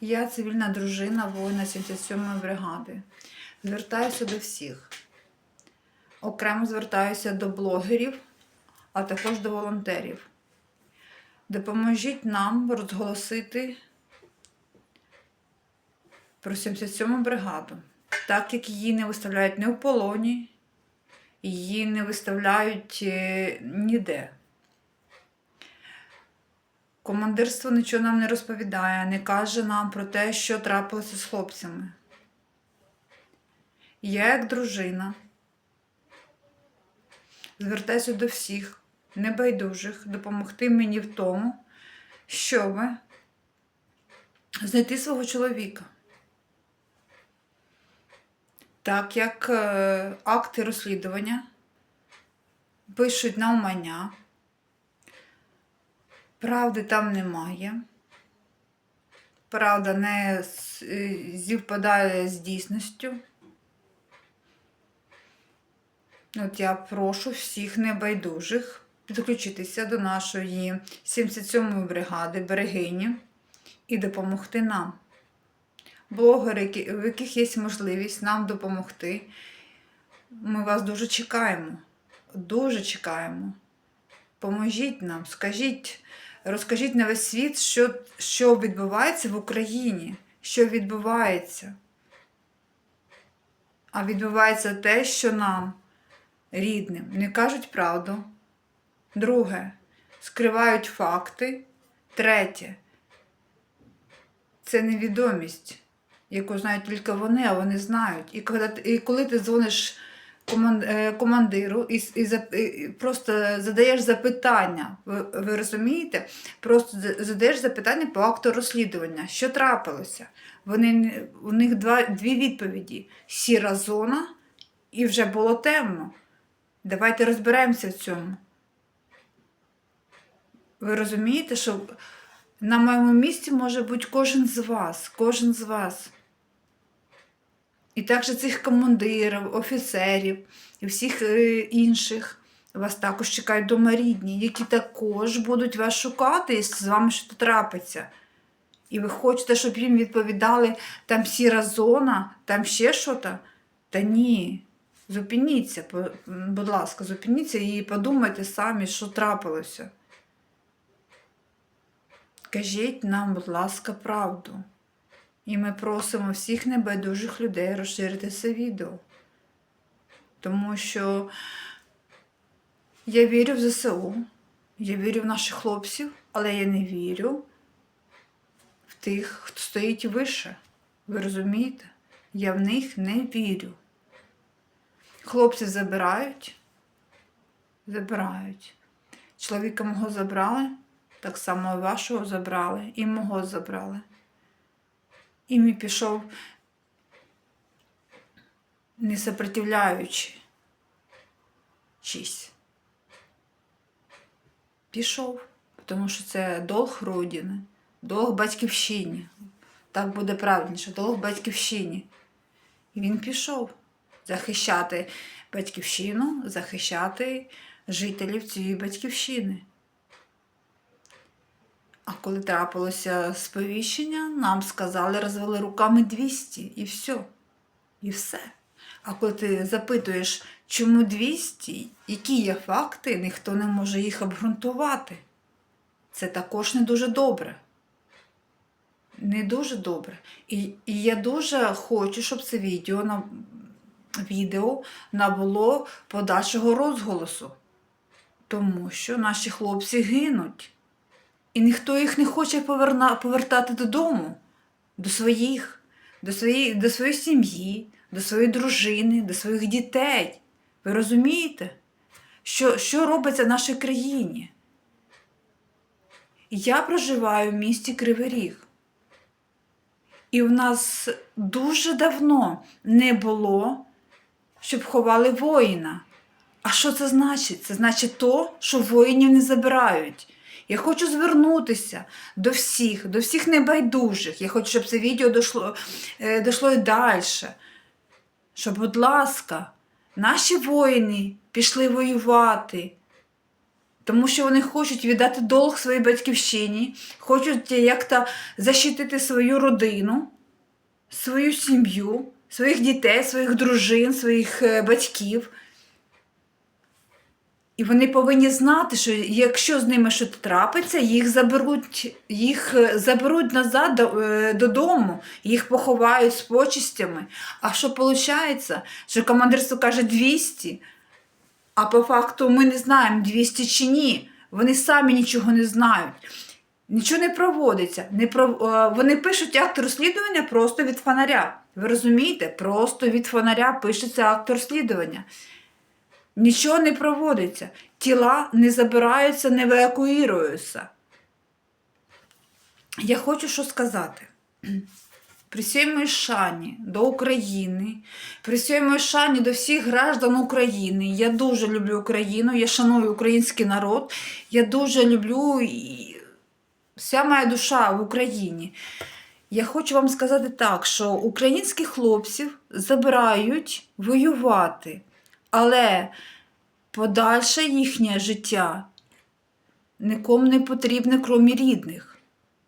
Я цивільна дружина воїна 77-ї бригади. Звертаюся до всіх. Окремо звертаюся до блогерів, а також до волонтерів. Допоможіть нам розголосити про 77-му бригаду, так як її не виставляють ні в полоні, її не виставляють е, ніде. Командирство нічого нам не розповідає, не каже нам про те, що трапилося з хлопцями. Я, як дружина, звертаюся до всіх небайдужих допомогти мені в тому, щоб знайти свого чоловіка. Так як е, акти розслідування пишуть навмання, правди там немає. Правда не е, зівпадає з дійсністю. От я прошу всіх небайдужих підключитися до нашої 77-ї бригади берегині і допомогти нам. Блогери, в яких є можливість нам допомогти. Ми вас дуже чекаємо. Дуже чекаємо. Поможіть нам, скажіть, розкажіть на весь світ, що, що відбувається в Україні, що відбувається. А відбувається те, що нам, рідним, не кажуть правду. Друге, скривають факти. Третє, це невідомість, яку знають тільки вони, а вони знають. І коли, ти- дзвониш командиру і, і, і просто задаєш запитання, ви, ви розумієте? Просто задаєш запитання по акту розслідування, що трапилося. Вони, у них два, дві відповіді: сіра зона і вже було темно. Давайте розберемося в цьому. Ви розумієте, що на моєму місці може бути кожен з вас, кожен з вас. І також цих командирів, офіцерів і всіх е, інших вас також чекають дома рідні, які також будуть вас шукати, і з вами щось трапиться. І ви хочете, щоб їм відповідали, там сіра зона, там ще щось? Та ні. Зупиніться, будь ласка, зупиніться і подумайте самі, що трапилося. Кажіть нам, будь ласка, правду. І ми просимо всіх небайдужих людей розширити це відео. Тому що я вірю в ЗСУ, я вірю в наших хлопців, але я не вірю в тих, хто стоїть вище. Ви розумієте? Я в них не вірю. Хлопців забирають, забирають. Чоловіка мого забрали, так само і вашого забрали, і мого забрали. І мій пішов, не сопротивляючи. Чись. Пішов, тому що це долг родини, долг батьківщині. Так буде правильніше, долг батьківщині. І він пішов захищати батьківщину, захищати жителів цієї батьківщини. А коли трапилося сповіщення, нам сказали, розвели руками 200 і все. І все. А коли ти запитуєш, чому 200, які є факти, ніхто не може їх обґрунтувати. Це також не дуже добре. Не дуже добре. І, і я дуже хочу, щоб це відео, на, відео набуло подальшого розголосу. Тому що наші хлопці гинуть. І ніхто їх не хоче поверна, повертати додому, до своїх, до своєї, до своєї сім'ї, до своєї дружини, до своїх дітей. Ви розумієте, що, що робиться в нашій країні? Я проживаю в місті Кривий Ріг. І в нас дуже давно не було, щоб ховали воїна. А що це значить? Це значить то, що воїнів не забирають. Я хочу звернутися до всіх, до всіх небайдужих. Я хочу, щоб це відео дійшло, е, дійшло і далі. Щоб, будь ласка, наші воїни пішли воювати. Тому що вони хочуть віддати долг своїй батьківщині, хочуть як-то защитити свою родину, свою сім'ю, своїх дітей, своїх дружин, своїх е, батьків. І вони повинні знати, що якщо з ними щось трапиться, їх заберуть, їх е, заберуть назад е, додому, їх поховають з почистями. А що виходить? Що командирство каже 200, а по факту ми не знаємо, 200 чи ні. Вони самі нічого не знають. Нічого не проводиться. Не пров... е, Вони пишуть акт розслідування просто від фонаря. Ви розумієте? Просто від фонаря пишеться акт розслідування. Нічого не проводиться. Тіла не забираються, не евакуюються. Я хочу що сказати. При всій шані до України, при всій шані до всіх граждан України. Я дуже люблю Україну, я шаную український народ, я дуже люблю і вся моя душа в Україні. Я хочу вам сказати так, що українських хлопців забирають воювати, але подальше їхнє життя нікому не потрібне, крім рідних.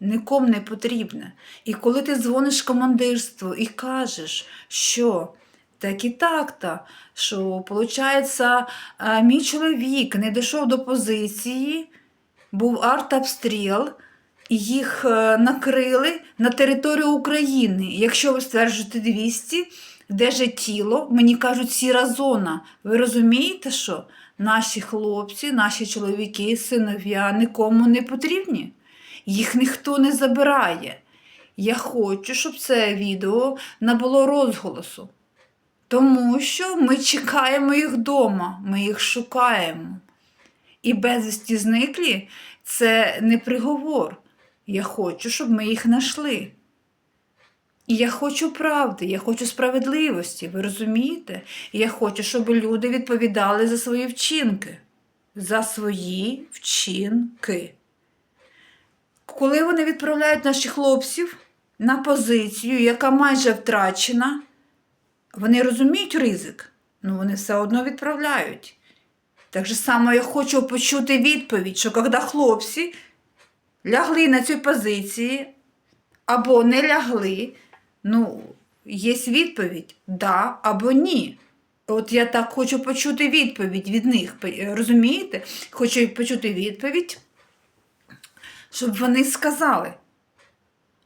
Нікому не потрібне. І коли ти дзвониш командирству і кажеш, що так і так-то, що, виходить, мій чоловік не дійшов до позиції, був артобстріл, їх е, накрили на територію України. Якщо ви стверджуєте 200, де же тіло? Мені кажуть, сіра зона. Ви розумієте, що наші хлопці, наші чоловіки, синов'я нікому не потрібні? Їх ніхто не забирає. Я хочу, щоб це відео набуло розголосу. Тому що ми чекаємо їх вдома, ми їх шукаємо. І безвісті зниклі це не приговор. Я хочу, щоб ми їх знайшли. І я хочу правди, я хочу справедливості, ви розумієте? І я хочу, щоб люди відповідали за свої вчинки. За свої вчинки. Коли вони відправляють наших хлопців на позицію, яка майже втрачена, вони розуміють ризик, але вони все одно відправляють. Так же само я хочу почути відповідь, що коли хлопці лягли на цій позиції або не лягли, ну, є відповідь да або ні. От я так хочу почути відповідь від них. Розумієте? Хочу почути відповідь, щоб вони сказали.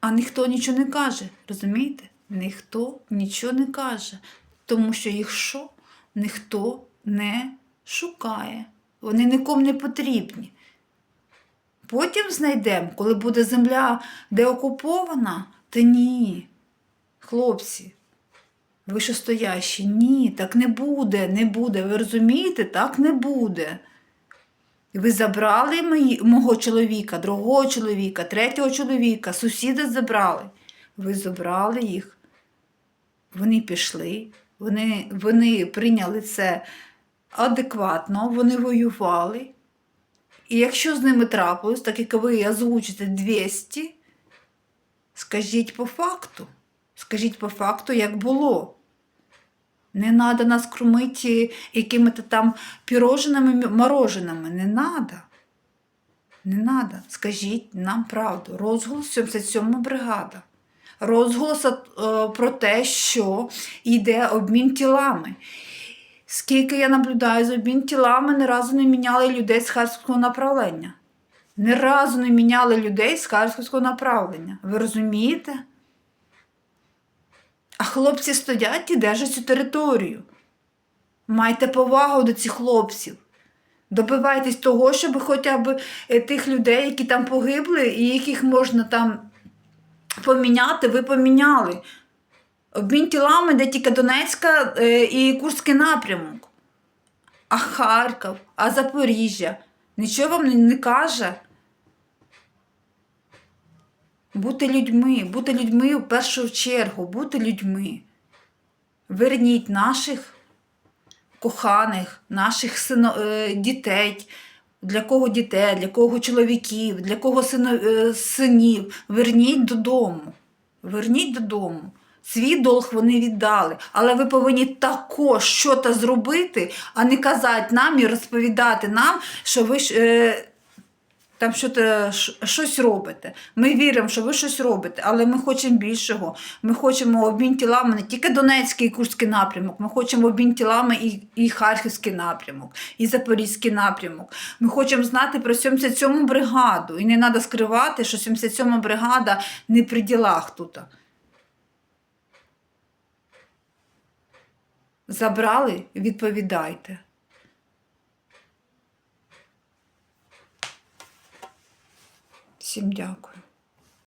А ніхто нічого не каже, розумієте? Ніхто нічого не каже, тому що їх що? Ніхто не шукає. Вони нікому не потрібні. Потім знайдемо, коли буде земля деокупована, та ні. Хлопці, вищостоящі, ні, так не буде, не буде. Ви розумієте, так не буде. Ви забрали мої, мого чоловіка, другого чоловіка, третього чоловіка, сусіда забрали. Ви забрали їх. Вони пішли, вони, вони прийняли це адекватно, вони воювали. І якщо з ними трапилось, так як ви озвучите 200, скажіть по факту. Скажіть по факту, як було. Не треба нас кормити якими-то там піроженими, мороженими. Не треба. Не треба. Скажіть нам правду. Розголос 77 бригада. Розголос е, про те, що йде обмін тілами. Скільки я наблюдаю за обмін тілами, ні разу не міняли людей з харківського направлення. Ні разу не міняли людей з харківського направлення. Ви розумієте? А хлопці стоять і держать цю територію. Майте повагу до цих хлопців. Добивайтесь того, щоб хоча б е, тих людей, які там погибли, і яких можна там поміняти, ви поміняли. Обмін тілами, де тільки Донецька е, і Курський напрямок. А Харків, а Запоріжжя. Нічого вам не, каже. Бути людьми, бути людьми в першу чергу, бути людьми. Верніть наших коханих, наших сино, е, дітей, для кого дітей, для кого чоловіків, для кого е, синів. Верніть додому. Верніть додому. Свій долг вони віддали, але ви повинні також щось зробити, а не казати нам і розповідати нам, що ви е, там що-то, щось робите. Ми віримо, що ви щось робите, але ми хочемо більшого. Ми хочемо обмін тілами не тільки Донецький і Курський напрямок, ми хочемо обмін тілами і, і Харківський напрямок, і Запорізький напрямок. Ми хочемо знати про 77-му бригаду. І не треба скривати, що 77-ма бригада не при ділах тут. Забрали, відповідайте. Всім дякую.